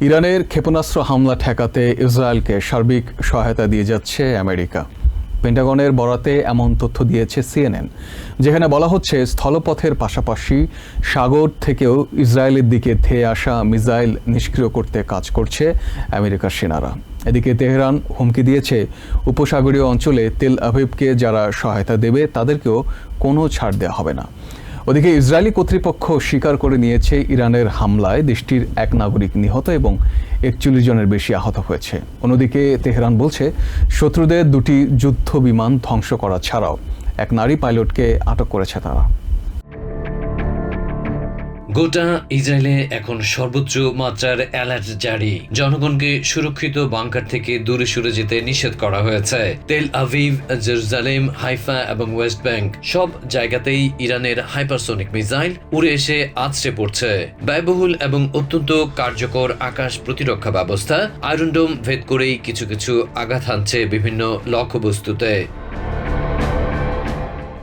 ইরানের ক্ষেপণাস্ত্র হামলা ঠেকাতে ইসরায়েলকে সার্বিক সহায়তা দিয়ে যাচ্ছে আমেরিকা। পেন্টাগনের বরাতে এমন তথ্য দিয়েছে সিএনএন। যেখানে বলা হচ্ছে, স্থলপথের পাশাপাশি সাগর থেকেও ইসরায়েলের দিকে ধেয়ে আসা মিসাইল নিষ্ক্রিয় করতে কাজ করছে আমেরিকার সেনারা। এদিকে তেহরান হুমকি দিয়েছে, উপসাগরীয় অঞ্চলে তেল আভিবকে যারা সহায়তা দেবে, তাদেরকেও কোনো ছাড় দেওয়া হবে না। ওদিকে ইসরায়েলি কর্তৃপক্ষ স্বীকার করে নিয়েছে ইরানের হামলায় দেশটির এক নাগরিক নিহত এবং একচল্লিশ জনের বেশি আহত হয়েছে। অন্যদিকে তেহরান বলছে, শত্রুদের দুটি যুদ্ধ বিমান ধ্বংস করা ছাড়াও এক নারী পাইলটকে আটক করেছে তারা। গোটা ইসরায়েলে এখন সর্বোচ্চ মাত্রার অ্যালার্ট জারি। জনগণকে সুরক্ষিত বাংকার থেকে দূরে সরে যেতে নিষেধ করা হয়েছে। তেল আভিভ, জেরুজালেম, হাইফা এবং ওয়েস্ট ব্যাংক সব জায়গাতেই ইরানের হাইপারসোনিক মিসাইল উড়ে এসে আছড়ে পড়ছে। ব্যয়বহুল এবং অত্যন্ত কার্যকর আকাশ প্রতিরক্ষা ব্যবস্থা আয়রনডোম ভেদ করেই কিছু কিছু আঘাত হানছে বিভিন্ন লক্ষ্যবস্তুতে।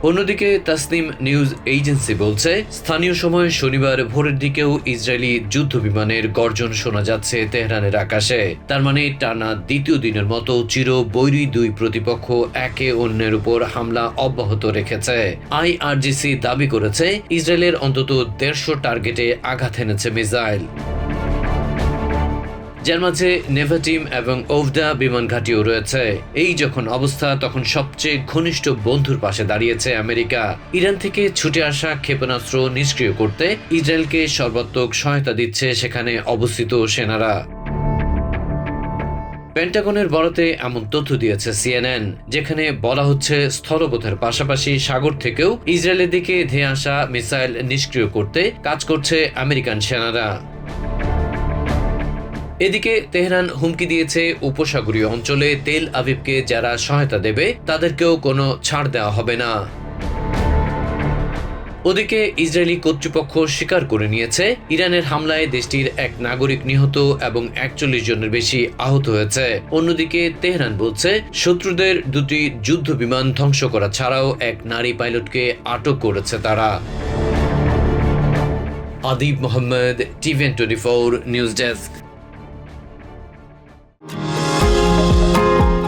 অন্যদিকে তাসনিম নিউজ এজেন্সি বলছে, স্থানীয় সময় শনিবার ভোরের দিকেও ইসরায়েলি যুদ্ধ বিমানের গর্জন শোনা যাচ্ছে তেহরানের আকাশে। তার মানে টানা দ্বিতীয় দিনের মতো চির বৈরী দুই প্রতিপক্ষ একে অন্যের উপর হামলা অব্যাহত রেখেছে। আইআরজিসি দাবি করেছে, ইসরায়েলের অন্তত দেড়শো টার্গেটে আঘাত এনেছে মিসাইল। যার মাঝে নেভাটিম এবং ওভডা বিমান ঘাঁটিও রয়েছে। এই যখন অবস্থা, তখন সবচেয়ে ঘনিষ্ঠ বন্ধুর পাশে দাঁড়িয়েছে আমেরিকা। ইরান থেকে ছুটে আসা ক্ষেপণাস্ত্র নিষ্ক্রিয় করতে ইসরায়েলকে সর্বাত্মক সহায়তা দিচ্ছে সেখানে অবস্থিত সেনারা। পেন্টাগনের বরাতে এমন তথ্য দিয়েছে সিএনএন, যেখানে বলা হচ্ছে স্থলপথের পাশাপাশি সাগর থেকেও ইসরায়েলের দিকে ধেয়ে আসা মিসাইল নিষ্ক্রিয় করতে কাজ করছে আমেরিকান সেনারা। এদিকে তেহরান হুমকি দিয়েছে উপসাগরীয় অঞ্চলে তেল আবিবকে যারা সহায়তা দেবে, তাদেরকেও কোনো ছাড় দেওয়া হবে না। ওদিকে ইসরায়েলি কর্তৃপক্ষ স্বীকার করে নিয়েছে, ইরানের হামলায় দেশটির এক নাগরিক নিহত এবং একচল্লিশ জনের বেশি আহত হয়েছে। অন্যদিকে তেহরান বলছে, শত্রুদের দুটি যুদ্ধ বিমান ধ্বংস করা ছাড়াও এক নারী পাইলটকে আটক করেছে তারা। Adib Mohammad TVN twenty four news desk.